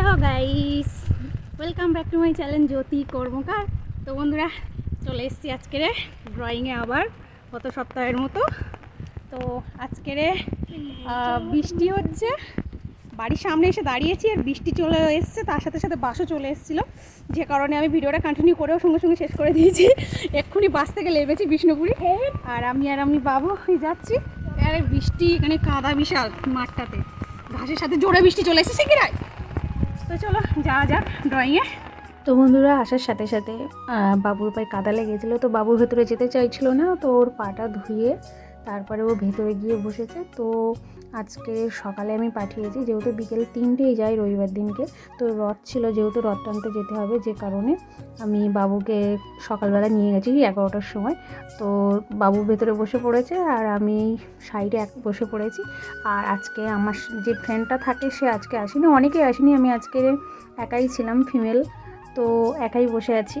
Hello guys welcome back to my channel Jyoti Karmakar. তো বন্ধুরা, চলে এসেছি আজকের ড্রয়িংয়ে আবার, গত সপ্তাহের মতো। তো আজকের বৃষ্টি হচ্ছে। বাড়ির সামনে এসে দাঁড়িয়েছি আর বৃষ্টি চলে এসছে, তার সাথে সাথে বাসও চলে এসেছিল। যে কারণে আমি ভিডিওটা কন্টিনিউ করেও সঙ্গে সঙ্গে শেষ করে দিয়েছি। এক্ষুনি বাস থেকে লেবেছি বিষ্ণুপুরি। আর আমি আর আমি বাবু যাচ্ছি। আর বৃষ্টি এখানে কাদা বিশাল মাঠটাতে। ঘাসের সাথে জোরে বৃষ্টি চলে এসেছে কি রায় তো চলো, যাওয়া যাক ড্রয়িংয়ে তো বন্ধুরা, আসার সাথে সাথে বাবুর পায়ে কাদা লেগেছিলো, তো বাবুর ভেতরে যেতে চাইছিল না, তো ওর পাটা ধুয়ে তারপরে ও ভেতরে গিয়ে বসেছে। তো আজকে সকালে আমি পাঠিয়েছি, যেহেতু বিকেল তিনটেই যাই রবিবার দিনকে, তো রথ ছিল যেহেতু রথ টানতে যেতে হবে, যে কারণে আমি বাবুকে সকালবেলা নিয়ে গেছি এগারোটার সময়। তো বাবু ভেতরে বসে পড়েছে আর আমি সাইডে এক বসে পড়েছি। আর আজকে আমার যে ফ্রেন্ডটা থাকে সে আজকে আসেনি, অনেকেই আসেনি, আমি আজকে একাই ছিলাম ফিমেল তো একাই বসে আছি।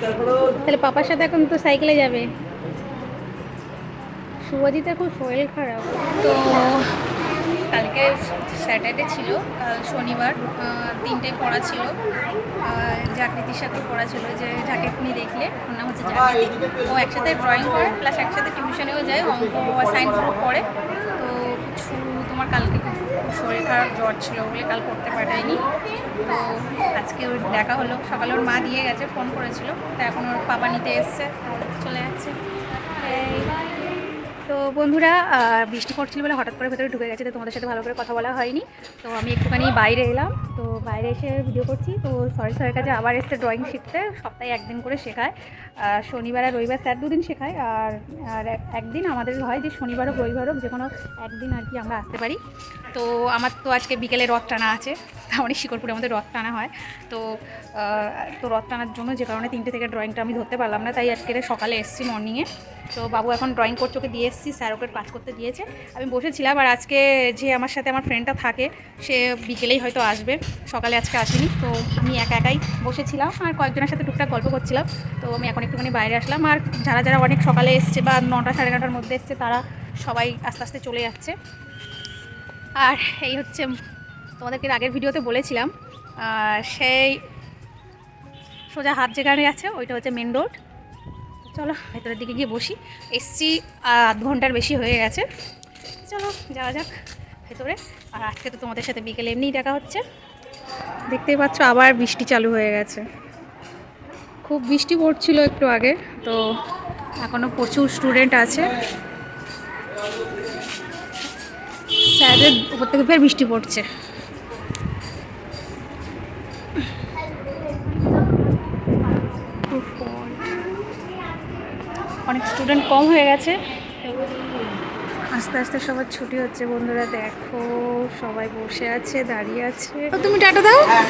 তাহলে পাপার সাথে এখন তো সাইকেলে যাবে। শুভজিতের খুব শরীর খারাপ। তো কালকে স্যাটারডে ছিল কাল শনিবার আহ, তিনটে পড়া ছিল। জাকৃতির সাথে পড়া ছিল যে যাকে দেখলে ওর নাম হচ্ছে জাকৃতি ও একসাথে ড্রয়িং করে প্লাস একসাথে টিউশনেও যায় অঙ্ক সায়েন্স গ্রুপ পড়ে। তো কিছু তোমার কালকে খুব শরীর খারাপ জ্বর ছিল বলে কাল করতে পাঠায়নি। তো আজকে ওর দেখা হলো। সকালে ওর মা দিয়ে গেছে, ফোন করেছিল। তা এখন ওর বাবা নিতে এসছে, চলে যাচ্ছে। এই তো বন্ধুরা বৃষ্টি পড়ছিল বলে হঠাৎ করে ভেতরে ঢুকে গেছে, তো তোমাদের সাথে ভালো করে কথা বলা হয়নি। তো আমি একটুখানি বাইরে এলাম, তো বাইরে এসে ভিডিও করছি। তো সরি স্যারের কাছে আবার এসছে ড্রয়িং শিখতে সপ্তাহে একদিন করে শেখায়। শনিবার আর রবিবার স্যার দুদিন শেখায়, আর আর একদিন আমাদের হয় যে শনিবার হোক, রবিবার হোক, যে কোনো একদিন আর কি আমরা আসতে পারি। তো আমার তো আজকে বিকেলে রথ টানা আছে তাহলে শিকরপুরে আমাদের রথ টানা হয়। তো তো রথ টানার জন্য যে কারণে তিনটে থেকে ড্রয়িংটা আমি ধরতে পারলাম না, তাই আজকে সকালে এসেছি মর্নিংয়ে তো বাবু এখন ড্রয়িং করছে, ওকে দিয়ে এসেছি, স্যার ওকে ক্লাস করতে দিয়েছে। আমি বসেছিলাম আর আজকে যে আমার সাথে আমার ফ্রেন্ডটা থাকে, সে বিকেলেই হয়তো আসবে, সকালে আজকে আসেনি। তো আমি একা একাই বসেছিলাম আর কয়েকজনের সাথে টুকটাক গল্প করছিলাম। তো আমি এখন একটুখানি বাইরে আসলাম আর যারা যারা অনেক সকালে এসছে বা নটা সাড়ে নটার মধ্যে এসছে, তারা সবাই আস্তে আস্তে চলে যাচ্ছে। আর এই হচ্ছে তোমাদেরকে আগের ভিডিওতে বলেছিলাম সেই সোজা হাত যেখানে আছে, ওইটা হচ্ছে মেন রোড চলো, ভেতরের দিকে গিয়ে বসি। এসছি আধ ঘণ্টার বেশি হয়ে গেছে। চলো, যাওয়া যাক ভেতরে। আর আজকে তো তোমাদের সাথে বিকেলে এমনিই দেখা হচ্ছে। দেখতেই পাচ্ছ, আবার বৃষ্টি চালু হয়ে গেছে। খুব বৃষ্টি পড়ছিল একটু আগে, তো এখনও প্রচুর স্টুডেন্ট আছে। স্যারের উপর থেকে ফের বৃষ্টি পড়ছে অনেক স্টুডেন্ট কম হয়ে গেছে। আস্তে আস্তে সবার ছুটি হচ্ছে বন্ধুরা দেখো সবাই বসে আছে দাঁড়িয়ে আছে। তুমি টাটা দাও। হ্যাঁ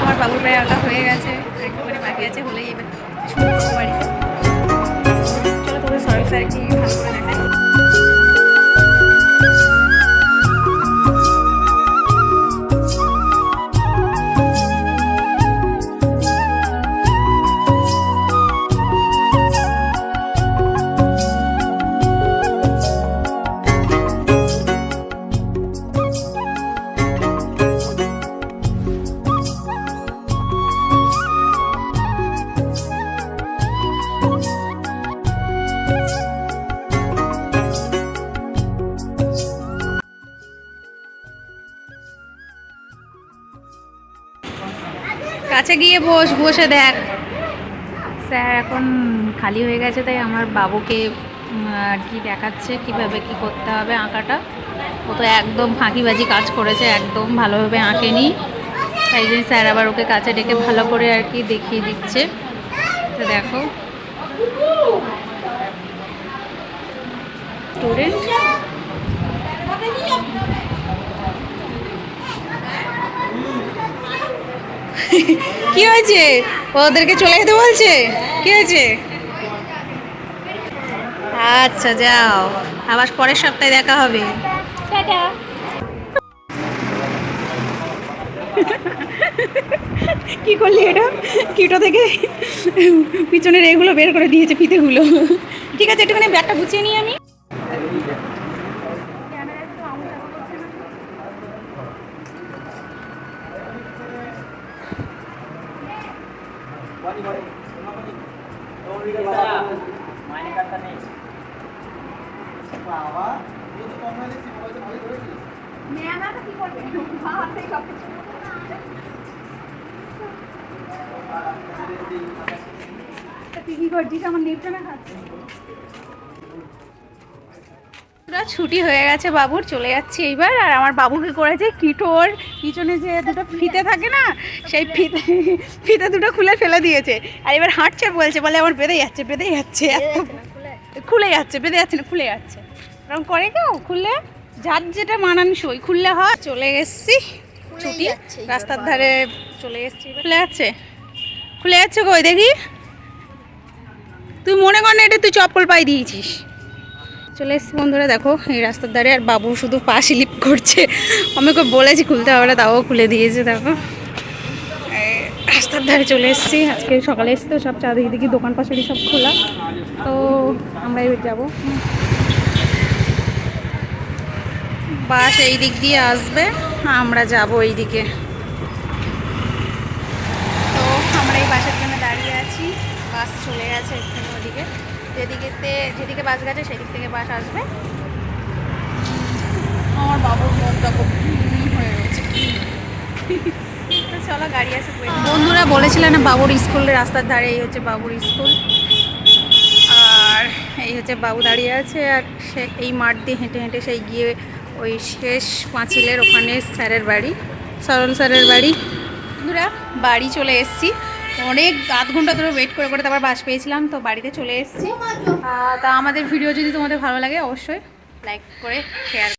আমার বাবুর ভাই আঁকা হয়ে গেছে একবারে বাকি আছে বলেই এবার চলো তোদের সরকার কি ভালো করে দেখাই। কাছে গিয়ে বস, বসে দেখ। স্যার এখন খালি হয়ে গেছে, তাই আমার বাবুকে আর কি দেখাচ্ছে, কীভাবে কি করতে হবে আঁকাটা। ও তো একদম ফাঁকিবাজি কাজ করেছে, একদম ভালোভাবে আঁকেনি। তাই জন্য স্যার আবার ওকে কাছে ডেকে ভালো করে আর কি দেখিয়ে দিচ্ছে। তো দেখো। স্টুডেন্ট? কি হয়েছে? ওদেরকে চলে যেতে বলছে? কি হয়েছে? আচ্ছা যাও। আবার পরের সপ্তাহে দেখা হবে। কি করলি এটা? কিটো থেকে পিছনের এগুলো বের করে দিয়েছে ফিতেগুলো ঠিক আছে একটুখানি ব্যাগটা গুছিয়ে নিই আমি। বাবা তুই তো কম হয়ে গেছিস মোবাইল তো ভালোই ধরেছিস পুরো ছুটি হয়ে গেছে বাবুর চলে যাচ্ছি এইবার। আর আমার বাবুকে করেছে কিটোর পিছনে যে দুটো ফিতে থাকে না সেই ফিতে ফিতে দুটো খুলে ফেলে দিয়েছে। আর এবার হাঁটছে বলছে বলে আমার বেঁধে যাচ্ছে বেঁধে যাচ্ছে এত খুলে যাচ্ছে। বেঁধে যাচ্ছে না খুলে যাচ্ছে। এরকম করে কেউ খুললে যার যেটা মানানসই খুললে হয় চলে এসছি। ছুটি রাস্তার ধারে চলে এসছি খুলে যাচ্ছে। খুলে যাচ্ছে কই দেখি? তুই মনে কর না এটা তুই চপ্পল পাই দিয়েছিস। চলে এসছি বন্ধুরা, দেখো, এই রাস্তার ধারে আর বাবু শুধু পা স্লিপ করছে। আমি ওকে বলেছি খুলতে হবে না, তাও খুলে দিয়েছে, দেখো। রাস্তার ধারে চলে এসেছি। আজকে সকালে এসছি তো, সব চাঁদিকে দেখি দোকান পাশারি সব খোলা। তো আমরা এবার যাব। বাস এই দিক দিয়ে আসবে, আমরা যাব এই দিকে। তো আমরা এই বাসের জন্য দাঁড়িয়ে আছি, বাস চলে গেছে এখানে ওদিকে। যেদিকেতে যেদিকে বাস গেছে সেদিক থেকে বাস আসবে। আমার বাবুর মুখটা খুব হয়ে তো চলো গাড়ি আছে বন্ধুরা বলেছিলেন না বাবুর স্কুলের রাস্তার ধারে এই হচ্ছে বাবুর স্কুল। আর এই হচ্ছে বাবু দাঁড়িয়ে আছে আর সে এই মাঠ দিয়ে হেঁটে হেঁটে সেই গিয়ে ওই শেষ পাঁচিলের ওখানে স্যারের বাড়ি সরল স্যারের বাড়ি। বন্ধুরা বাড়ি চলে এসেছি। অনেক আধ ঘণ্টা ধরে ওয়েট করে করে তারপর বাস পেয়েছিলাম, তো বাড়িতে চলে এসেছি। তা আমাদের ভিডিও যদি তোমাদের ভালো লাগে, অবশ্যই লাইক করে শেয়ার